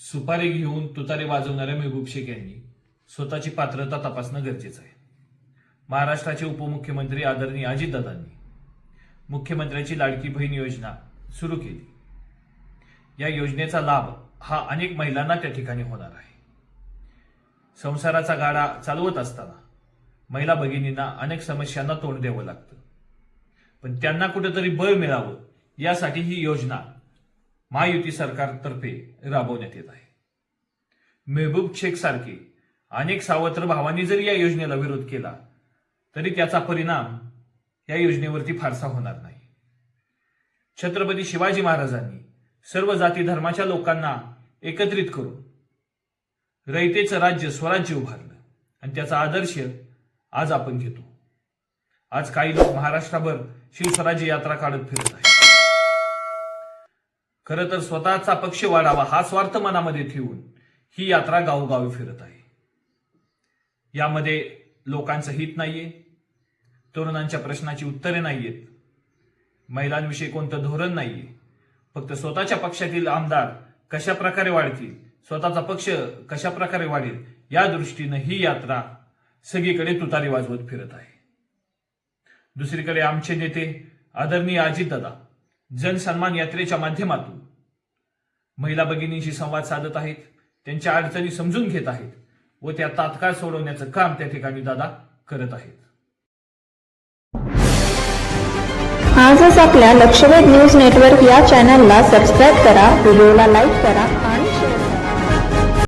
सुपारी घेऊन तुतारी वाजवणाऱ्या मेहबूब शेख यांनी स्वतःची पात्रता तपासणं गरजेचं आहे. महाराष्ट्राचे उपमुख्यमंत्री आदरणीय अजितदादांनी मुख्यमंत्र्यांची लाडकी बहीण योजना सुरू केली. या योजनेचा लाभ हा अनेक महिलांना त्या ठिकाणी होणार आहे. संसाराचा गाडा चालवत असताना महिला भगिनींना अनेक समस्यांना तोंड द्यावं लागतं. पण त्यांना कुठेतरी बळ मिळावं यासाठी ही योजना महायुती सरकारतर्फे राबवण्यात येत आहे. मेहबूब शेख सारखे अनेक सावत्र भावांनी जरी या योजनेला विरोध केला तरी त्याचा परिणाम या योजनेवरती फारसा होणार नाही. छत्रपती शिवाजी महाराजांनी सर्व जाती धर्माच्या लोकांना एकत्रित करून रयतेचं राज्य स्वराज्य उभारलं आणि त्याचा आदर्श आज आपण घेतो. आज काही लोक महाराष्ट्राभर शिवस्वराज्य यात्रा काढत फिरत आहेत. खरं तर स्वतःचा पक्ष वाढावा हा स्वार्थ मनामध्ये ठेवून ही यात्रा गावोगावी फिरत आहे. यामध्ये लोकांचं हित नाहीये तरुणांच्या प्रश्नाची उत्तरे नाहीयेत महिलांविषयी कोणतं धोरण नाहीये. फक्त स्वतःच्या पक्षातील आमदार कशा प्रकारे वाढतील स्वतःचा पक्ष कशा प्रकारे वाढेल या दृष्टीनं ही यात्रा सगळीकडे तुतारी वाजवत फिरत आहे. दुसरीकडे आमचे नेते आदरणीय अजितदादा जनसन्मान यात्रेच्या माध्यमातून महिला भगिनींशी संवाद साधत आहेत त्यांच्या अडचणी समजून घेत आहेत व त्या तात्काळ सोडवण्याचं काम त्या ठिकाणी दादा करत आहेत. आजच आपल्या लक्षवेध न्यूज नेटवर्क या चॅनलला सबस्क्राईब करा व्हिडिओला लाईक करा